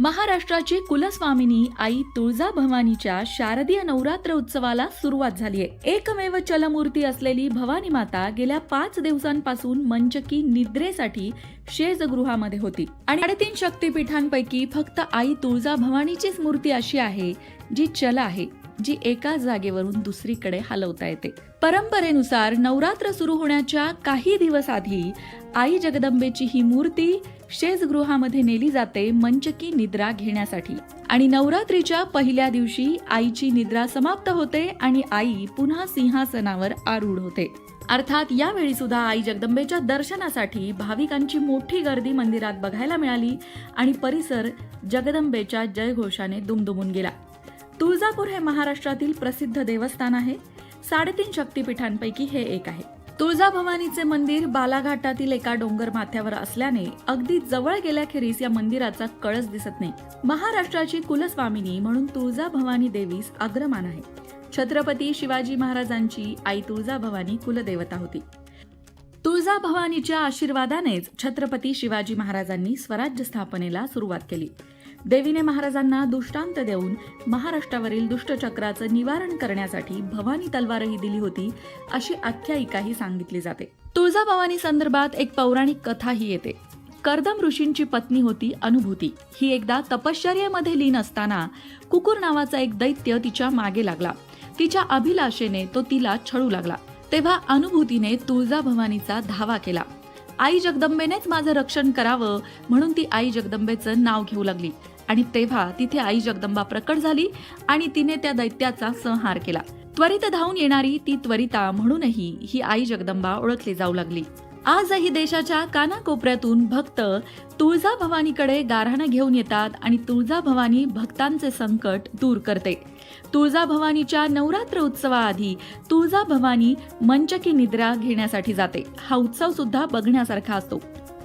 महाराष्ट्राची कुलस्वामिनी आई तुळजाभवानीच्या शारदीय नवरात्र उत्सवाला सुरुवात झाली आहे. एकमेव चलमूर्ती असलेली भवानी माता गेल्या पाच दिवसांपासून मंचकी निद्रेसाठी शेजगृहामध्ये होती. आणि साडेतीन शक्तीपीठांपैकी फक्त आई तुळजाभवानीचीच मूर्ती अशी आहे जी चल आहे. जी एका जागेवरून दुसरीकडे हलवता येते. परंपरेनुसार नवरात्र सुरू होण्याच्या काही दिवस आधी आई जगदंबेची ही मूर्ती शेजगृहामध्ये नेली जाते मंचकी निद्रा घेण्यासाठी. आणि नवरात्रीच्या पहिल्या दिवशी आईची निद्रा समाप्त होते आणि आई पुन्हा सिंहासनावर आरूढ होते. अर्थात यावेळी सुद्धा आई जगदंबेच्या दर्शनासाठी भाविकांची मोठी गर्दी मंदिरात बघायला मिळाली आणि परिसर जगदंबेच्या जयघोषाने दुमदुमून गेला. तुळजापूर हे महाराष्ट्रातील प्रसिद्ध देवस्थान आहे. साडेतीन शक्तीपीठांपैकी हे एक आहे. तुळजाभवानीचे मंदिर बालाघाटातील एका डोंगर माथ्यावर असल्याने अगदी जवळ गेल्याखेरीस या मंदिराचा कळस दिसत नाही. महाराष्ट्राची कुलस्वामिनी म्हणून तुळजाभवानी देवीस अग्रमान आहे. छत्रपती शिवाजी महाराजांची आई तुळजाभवानी कुलदेवता होती. तुळजाभवानीच्या आशीर्वादानेच छत्रपती शिवाजी महाराजांनी स्वराज्य स्थापनेला सुरुवात केली. देवीने महाराजांना दुष्टांत देऊन महाराष्ट्रावरील दुष्टचक्राचं निवारण करण्यासाठी भवानी तलवारही दिली होती अशी आख्यायिकाही सांगितली जाते. तुळजाभवानी संदर्भात एक पौराणिक कथाही येते. कर्दम ऋषींची पत्नी होती अनुभूती. ही एकदा तपश्चर्येमध्ये लीन असताना कुकुर नावाचा एक दैत्य तिच्यामागे लागला. तिच्या अभिलाषेने तो तिला छळू लागला. तेव्हा अनुभूतीने तुळजाभवानीचा धावा केला. आई जगदंबेनेच माझं रक्षण करावं म्हणून ती आई जगदंबेचं नाव घेऊ लागली. आणि तेव्हा तिथे आई जगदंबा प्रकट झाली आणि तिने त्या दैत्याचा संहार केला. त्वरित धावून येणारी ती त्वरिता म्हणूनही ही आई जगदंबा ओळखली जाऊ लागली. आजही देशाच्या कानाकोपऱ्यातून भक्त तुळजाभवानीकडे गारहाणं घेऊन येतात आणि तुळजाभवानी भक्तांचे संकट दूर करते. तुळजाभवानीच्या नवरात्र उत्सवाआधी तुळजाभवानी मंचकी निद्रा घेण्यासाठी जाते. हा उत्सव सुद्धा बघण्यासारखा असतो.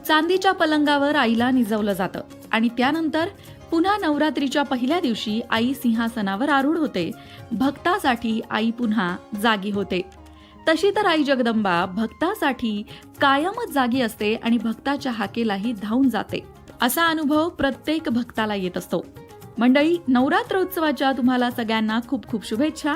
चांदीच्या पलंगावर आईला निजवलं जातं आणि त्यानंतर पुन्हा नवरात्रीच्या पहिल्या दिवशी आई सिंहासनावर आरूढ होते. भक्तासाठी आई पुन्हा जागी होते. तशी तर आई जगदंबा भक्तासाठी कायमच जागी असते आणि भक्ताच्या हाकेलाही धावून जाते. असा अनुभव प्रत्येक भक्ताला येत असतो. मंडळी नवरात्र उत्सवाच्या तुम्हाला सगळ्यांना खूप खूप शुभेच्छा.